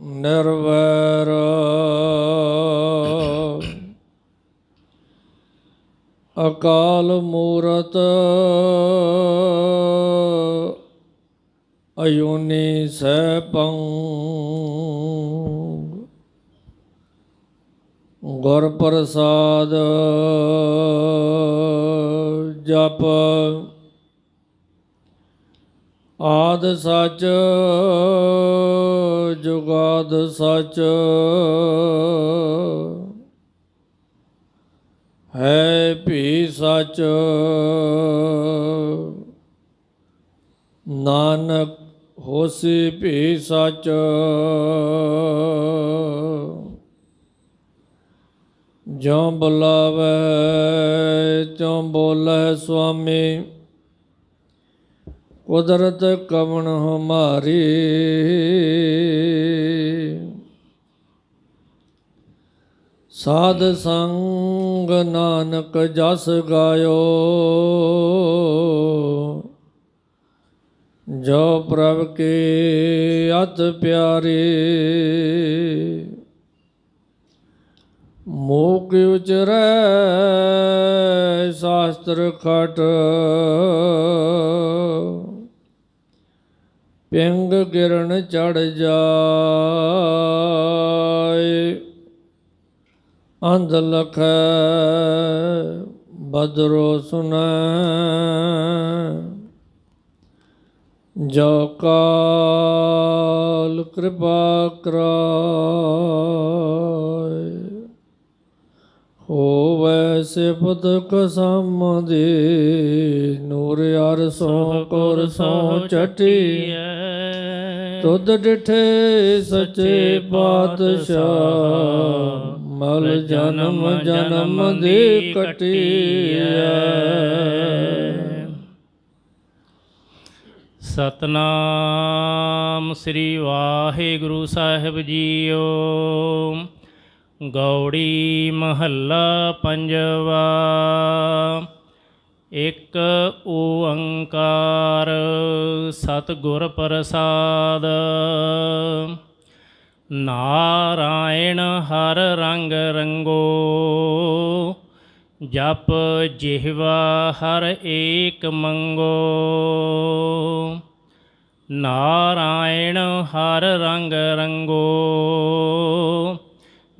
ਨਿਰਵੈਰ। ਅਕਾਲ ਮੂਰਤ ਅਯੋਨੀ ਸੈਭੰ। ਗੁਰ ਪ੍ਰਸਾਦ ਜਪ। ਆਦ ਸੱਚ, ਜੁਗਾਦ ਸੱਚ। ਹੈ ਭੀ ਸੱਚ, ਨਾਨਕ ਹੋਸੀ ਭੀ ਸੱਚ। ਜੋ ਬੁਲਾਵੇ, ਤਿਉ ਬੋਲੇ ਸੁਆਮੀ ਕੁਦਰਤ ਕਵਣ ਹਮਾਰੀ ਸਾਧ ਸੰਗ ਨਾਨਕ ਜਸ ਗਾਇਓ। ਜੋ ਪ੍ਰਭ ਕੇ ਅਤ ਪਿਆਰੇ, ਮੋਕ ਉਚਰੈ ਸ਼ਾਸਤਰ ਖਟ। ਪਿੰਗ ਗਿਰਨ ਚੜ ਜਾਏ। ਅੰਧ ਲਖ ਬਦਰੋ ਸੁਨੈ। ਜੋ ਕਾਲ ਕਿਰਪਾ ਕਰਾਏ ਸਿਫਤ ਕਸਮ ਦੇ ਨੂਰ ਅਰਸੋਂ ਕੁਰ ਸੋ ਚਟੀ ਤੁਧ ਡਿਠੇ ਸੱਚੇ ਪਾਤਸ਼ਾਹ, ਮਲ ਜਨਮ ਜਨਮ ਦੇ ਕਟਿਐ। ਸਤਨਾਮ ਸ੍ਰੀ ਵਾਹਿਗੁਰੂ ਸਾਹਿਬ ਜੀਓ। ਗੌੜੀ ਮਹੱਲਾ ਪੰਜਵਾ। ਇੱਕ ਓੰਕਾਰ ਸਤਿਗੁਰ ਪ੍ਰਸਾਦ। ਨਾਰਾਇਣ ਹਰ ਰੰਗ ਰੰਗੋ, ਜਪ ਜਿਹਵਾ ਹਰ ਏਕ ਮੰਗੋ। ਨਾਰਾਇਣ ਹਰ ਰੰਗ ਰੰਗੋ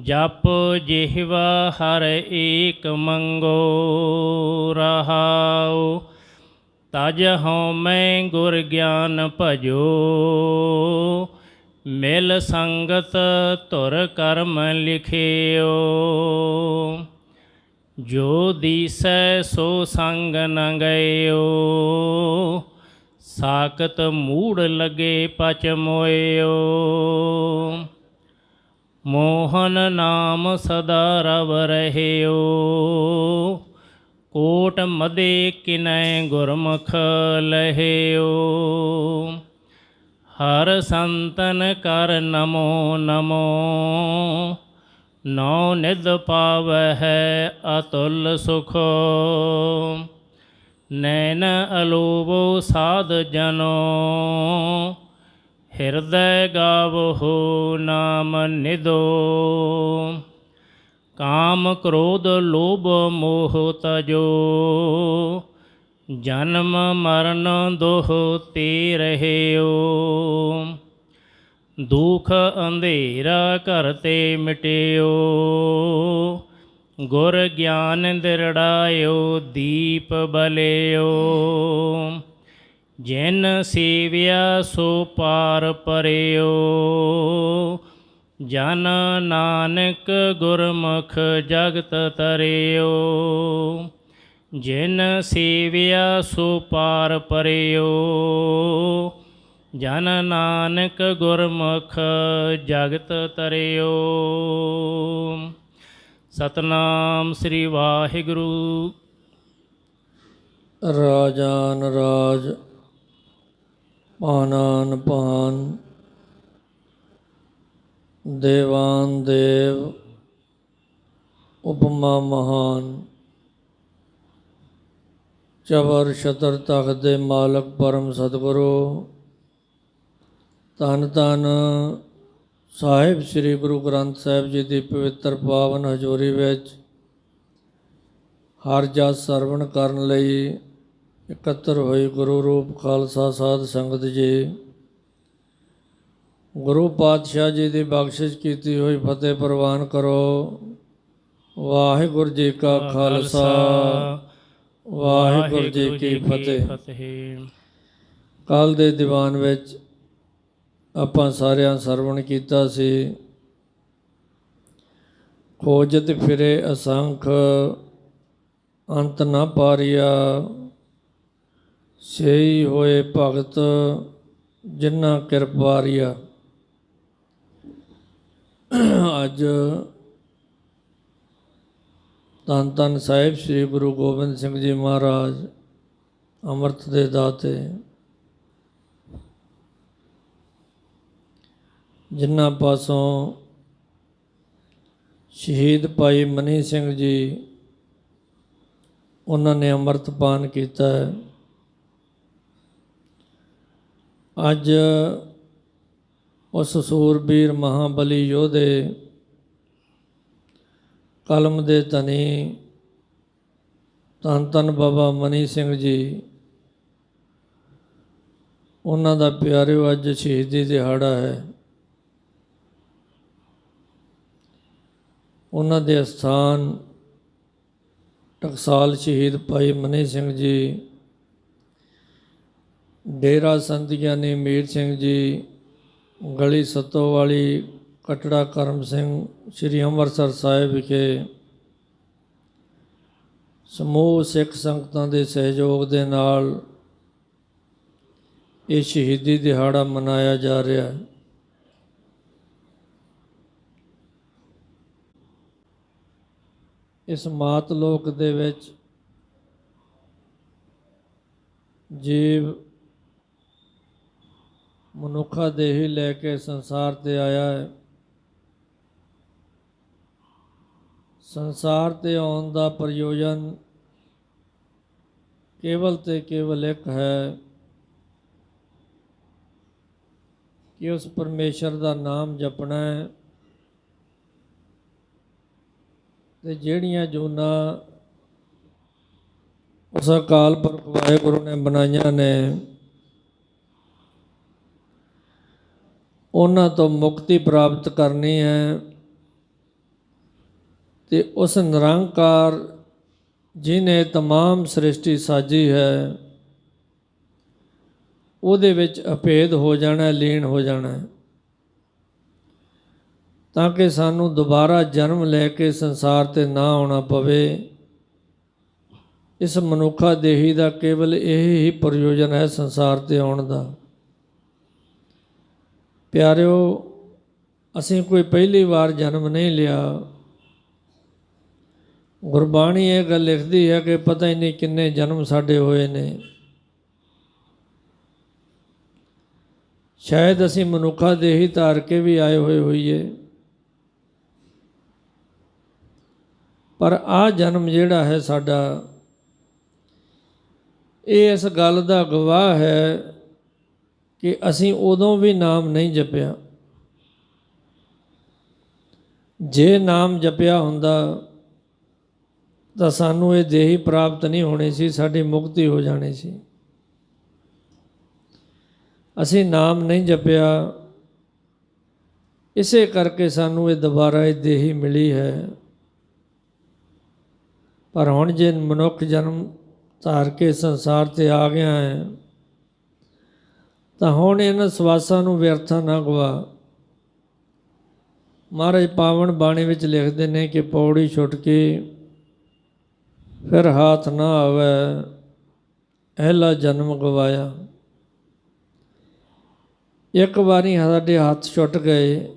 ਜਪ ਜਿਹਵਾ ਹਰ ਏਕ ਮੰਗੋ ਰਹਾਉ, ਤਜ ਹਉ ਮੈਂ ਗੁਰ ਗਿਆਨ ਭਜੋ। ਮਿਲ ਸੰਗਤ ਧੁਰ ਕਰਮ ਲਿਖਿਓ। ਜੋ ਦੀਸੈ ਸੋ ਸੰਗ ਨ ਗਇਓ ਸਾਕਤ ਮੂੜ ਲਗੇ ਪਚ ਮੋਇਓ। ਮੋਹਨ ਨਾਮ ਸਦਾ ਰਵ ਰਹਿਓ। ਕੋਟ ਮਦੇ ਕਿਨੈ ਗੁਰਮੁਖ ਲਹਿਓ। ਹਰ ਸੰਤਨ ਕਰ ਨਮੋ ਨਮੋ। ਨੌ ਨਿਧ ਪਾਵਹਿ ਅਤੁਲ ਸੁਖ। ਨੈਨ ਅਲੋਭੋ ਸਾਧ ਜਨੋ। ਹਿਰਦੈ ਗਾਵਹੁ ਨਾਮ ਨਿਦੋ। ਕਾਮ ਕ੍ਰੋਧ ਲੋਭ ਮੋਹ ਤਜੋ। ਜਨਮ ਮਰਨ ਦੋਹ ਤੇ ਰਹਿਓ। ਦੁਖ ਅੰਧੇਰਾ ਘਰ ਤੇ ਮਿਟਿਓ। ਗੁਰ ਗਿਆਨ ਦਿਰੜਾਇਓ ਦੀਪ ਬਲਿਓ। ਜਿਨ ਸੇਵਿਆ ਸੋ ਪਾਰ ਪਰਿਓ, ਜਨ ਨਾਨਕ ਗੁਰਮੁਖ ਜਗਤ ਤਰਿਓ, ਜਿਨ ਸੇਵਿਆ ਸੋ ਪਾਰ ਪਰਿਓ, ਜਨ ਨਾਨਕ ਗੁਰਮੁਖ ਜਗਤ ਤਰਿਓ। ਸਤਨਾਮ ਸ੍ਰੀ ਵਾਹਿਗੁਰੂ। ਰਾਜਾਨ ਰਾਜ ਪਾਨਾਨ ਪਾਨ ਦੇਵਾਨ ਦੇਵ, ਉਪਮਾ ਮਹਾਨ। ਚਵਰ ਸ਼ਤਰ ਤਖਤ ਦੇ ਮਾਲਕ ਪਰਮ ਸਤਿਗੁਰੂ, ਧੰਨ ਧੰਨ ਸਾਹਿਬ ਸ੍ਰੀ ਗੁਰੂ ਗ੍ਰੰਥ ਸਾਹਿਬ ਜੀ ਦੀ ਪਵਿੱਤਰ ਪਾਵਨ ਹਜ਼ੂਰੀ ਵਿੱਚ ਹਰ ਜਸ ਸਰਵਣ ਕਰਨ ਲਈ ਇਕੱਤਰ ਹੋਈ ਗੁਰੂ ਰੂਪ ਖਾਲਸਾ ਸਾਧ ਸੰਗਤ ਜੀ। ਗੁਰੂ ਪਾਤਸ਼ਾਹ ਜੀ ਦੀ ਬਖਸ਼ਿਸ਼ ਕੀਤੀ ਹੋਈ ਫਤਿਹ ਪ੍ਰਵਾਨ ਕਰੋ। ਵਾਹਿਗੁਰੂ ਜੀ ਕਾ ਖਾਲਸਾ। ਵਾਹਿਗੁਰੂ ਜੀ ਕੀ ਫਤਿਹ। ਫਤਿਹ। ਕੱਲ ਦੇ ਦੀਵਾਨ ਵਿੱਚ ਆਪਾਂ ਸਾਰਿਆਂ ਸਰਵਣ ਕੀਤਾ ਸੀ। ਖੋਜਤ ਫਿਰੇ ਅਸੰਖ ਅੰਤ ਨਾ ਪਾਰਿਆ। ਸੇਈ ਹੋਏ ਭਗਤ, ਜਿਨ੍ਹਾਂ ਕਿਰਪਾਰੀਆ ਅੱਜ ਧੰਨ ਧੰਨ ਸਾਹਿਬ ਸ੍ਰੀ ਗੁਰੂ ਗੋਬਿੰਦ ਸਿੰਘ ਜੀ ਮਹਾਰਾਜ ਅੰਮ੍ਰਿਤ ਦੇ ਦਾਤੇ, ਜਿਨ੍ਹਾਂ ਪਾਸੋਂ ਸ਼ਹੀਦ ਭਾਈ ਮਨੀ ਸਿੰਘ ਜੀ, ਉਹਨਾਂ ਨੇ ਅੰਮ੍ਰਿਤ ਪਾਨ ਕੀਤਾ ਹੈ। ਅੱਜ ਉਸ ਸੂਰਬੀਰ ਮਹਾਬਲੀ ਯੋਧੇ ਕਲਮ ਦੇ ਧਨੀ ਧੰਨ ਧੰਨ ਬਾਬਾ ਮਨੀ ਸਿੰਘ ਜੀ, ਉਹਨਾਂ ਦਾ ਪਿਆਰਿਓ ਅੱਜ ਸ਼ਹੀਦੀ ਦਿਹਾੜਾ ਹੈ। ਉਹਨਾਂ ਦੇ ਸਥਾਨ ਟਕਸਾਲ ਸ਼ਹੀਦ ਭਾਈ ਮਨੀ ਸਿੰਘ ਜੀ ਡੇਰਾ ਸੰਤ ਗਿਆਨੀ ਮੀਰ ਸਿੰਘ ਜੀ ਗਲੀ ਸੱਤੋ ਵਾਲੀ ਕਟੜਾ ਕਰਮ ਸਿੰਘ ਸ੍ਰੀ ਅੰਮ੍ਰਿਤਸਰ ਸਾਹਿਬ ਵਿਖੇ ਸਮੂਹ ਸਿੱਖ ਸੰਗਤਾਂ ਦੇ ਸਹਿਯੋਗ ਦੇ ਨਾਲ ਇਹ ਸ਼ਹੀਦੀ ਦਿਹਾੜਾ ਮਨਾਇਆ ਜਾ ਰਿਹਾ ਹੈ। ਇਸ ਮਾਤ ਲੋਕ ਦੇ ਵਿੱਚ ਜੀਵ ਮਨੁੱਖਾ ਦੇਹੀ ਲੈ ਕੇ ਸੰਸਾਰ ਤੇ ਆਇਆ ਹੈ। ਸੰਸਾਰ ਤੇ ਆਉਣ ਦਾ ਪ੍ਰਯੋਜਨ ਕੇਵਲ ਤੇ ਕੇਵਲ ਇੱਕ ਹੈ ਕਿ ਉਸ ਪਰਮੇਸ਼ਰ ਦਾ ਨਾਮ ਜਪਣਾ ਹੈ। ਤੇ ਜਿਹੜੀਆਂ ਜੂਨਾਂ ਉਸ ਅਕਾਲ ਪੁਰਖ ਵਾਹਿਗੁਰੂ ਨੇ ਬਣਾਈਆਂ ਨੇ ਉਹਨਾਂ ਤੋਂ ਮੁਕਤੀ ਪ੍ਰਾਪਤ ਕਰਨੀ ਹੈ ਤੇ ਉਸ ਨਿਰੰਕਾਰ ਜਿਨੇ तमाम ਸ੍ਰਿਸ਼ਟੀ ਸਾਜੀ ਹੈ ਉਹਦੇ ਵਿੱਚ ਅਭੇਦ ਹੋ ਜਾਣਾ ਹੈ, ਲੀਨ ਹੋ ਜਾਣਾ ਹੈ ਤਾਂ ਕਿ ਸਾਨੂੰ ਦੁਬਾਰਾ ਜਨਮ ਲੈ ਕੇ ਸੰਸਾਰ ਤੇ ਨਾ ਆਉਣਾ ਪਵੇ ਇਸ ਮਨੁੱਖਾ ਦੇਹੀ ਦਾ ਕੇਵਲ ਇਹ ਹੀ ਪ੍ਰਯੋਜਨ ਹੈ ਸੰਸਾਰ ਤੇ ਆਉਣ ਦਾ ਪਿਆਰਿਓ, ਅਸੀਂ ਕੋਈ ਪਹਿਲੀ ਵਾਰ ਜਨਮ ਨਹੀਂ ਲਿਆ। ਗੁਰਬਾਣੀ ਇਹ ਗੱਲ ਲਿਖਦੀ ਹੈ ਕਿ ਪਤਾ ਹੀ ਨਹੀਂ ਕਿੰਨੇ ਜਨਮ ਸਾਡੇ ਹੋਏ ਨੇ। ਸ਼ਾਇਦ ਅਸੀਂ ਮਨੁੱਖਾ ਦੇਹੀ ਧਾਰ ਕੇ ਵੀ ਆਏ ਹੋਏ ਹੋਈਏ। ਪਰ ਆ ਜਨਮ ਜਿਹੜਾ ਹੈ ਸਾਡਾ, ਇਹ ਇਸ ਗੱਲ ਦਾ ਗਵਾਹ ਹੈ ਕਿ ਅਸੀਂ ਉਦੋਂ ਵੀ ਨਾਮ ਨਹੀਂ ਜਪਿਆ। ਜੇ ਨਾਮ ਜਪਿਆ ਹੁੰਦਾ, ਤਾਂ ਸਾਨੂੰ ਇਹ ਦੇਹੀ ਪ੍ਰਾਪਤ ਨਹੀਂ ਹੋਣੀ ਸੀ, ਸਾਡੀ ਮੁਕਤੀ ਹੋ ਜਾਣੀ ਸੀ। ਅਸੀਂ ਨਾਮ ਨਹੀਂ ਜਪਿਆ, ਇਸੇ ਕਰਕੇ ਸਾਨੂੰ ਇਹ ਦੁਬਾਰਾ ਇਹ ਦੇਹੀ ਮਿਲੀ ਹੈ। ਪਰ ਹੁਣ ਜੇ ਮਨੁੱਖ ਜਨਮ ਧਾਰ ਕੇ ਸੰਸਾਰ ਤੇ ਆ ਗਿਆ ਹੈ ਤਾਂ ਹੁਣ ਇਹਨਾਂ ਸਵਾਸਾਂ ਨੂੰ ਵਿਅਰਥਾ ਨਾ ਗਵਾ। ਮਹਾਰਾਜ ਪਾਵਨ ਬਾਣੀ ਵਿੱਚ ਲਿਖਦੇ ਨੇ ਕਿ ਪੌੜੀ ਛੁੱਟ ਕੇ ਫਿਰ ਹਾਥ ਨਾ ਆਵੇ ਪਹਿਲਾ ਜਨਮ ਗਵਾਇਆ। ਇੱਕ ਵਾਰੀ ਸਾਡੇ ਹੱਥ ਛੁੱਟ ਗਏ,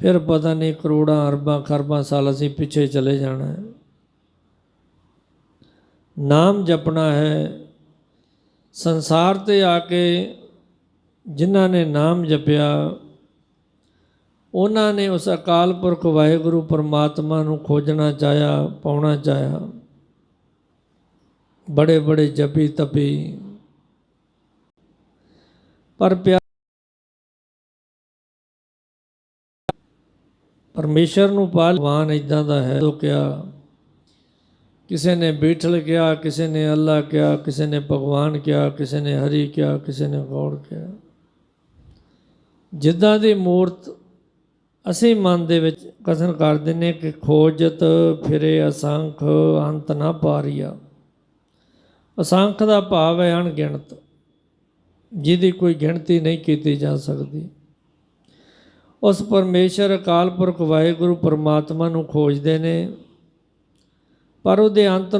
ਫਿਰ ਪਤਾ ਨਹੀਂ ਕਰੋੜਾਂ, ਅਰਬਾਂ, ਖਰਬਾਂ ਸਾਲ ਅਸੀਂ ਪਿੱਛੇ ਚਲੇ ਜਾਣਾ ਹੈ। ਨਾਮ ਜਪਣਾ ਹੈ ਸੰਸਾਰ ਤੇ ਆ ਕੇ ਜਿਨ੍ਹਾਂ ਨੇ ਨਾਮ ਜਪਿਆ, ਉਹਨਾਂ ਨੇ ਉਸ ਅਕਾਲ ਪੁਰਖ ਵਾਹਿਗੁਰੂ ਪਰਮਾਤਮਾ ਨੂੰ ਖੋਜਣਾ ਚਾਹਿਆ, ਪਾਉਣਾ ਚਾਹਿਆ। ਬੜੇ ਬੜੇ ਜਪੀ ਤਪੀ। ਪਰ ਪਿਆਰ ਪਰਮੇਸ਼ਰ ਨੂੰ ਪਾਲਵਾਨ ਇਦਾਂ ਦਾ ਹੈ ਤੋ ਕਿਸੇ ਨੇ ਬੀਠਲ ਕਿਹਾ, ਕਿਸੇ ਨੇ ਅੱਲਾ ਕਿਹਾ, ਕਿਸੇ ਨੇ ਭਗਵਾਨ ਕਿਹਾ, ਕਿਸੇ ਨੇ ਹਰੀ ਕਿਹਾ, ਕਿਸੇ ਨੇ ਗੌੜ ਕਿਹਾ। ਜਿੱਦਾਂ ਦੀ ਮੂਰਤ ਅਸੀਂ ਮਨ ਦੇ ਵਿੱਚ ਕਥਨ ਕਰਦੇ ਨੇ ਕਿ ਖੋਜਤ ਫਿਰੇ ਅਸੰਖ ਅੰਤ ਨਾ ਪਾਰੀਆ। ਅਸੰਖ ਦਾ ਭਾਵ ਹੈ ਅਣਗਿਣਤ, ਜਿਹਦੀ ਕੋਈ ਗਿਣਤੀ ਨਹੀਂ ਕੀਤੀ ਜਾ ਸਕਦੀ। ਉਸ ਪਰਮੇਸ਼ਰ ਅਕਾਲ ਪੁਰਖ ਵਾਹਿਗੁਰੂ ਪਰਮਾਤਮਾ ਨੂੰ ਖੋਜਦੇ ਨੇ ਪਰ ਉਹਦੇ ਅੰਤ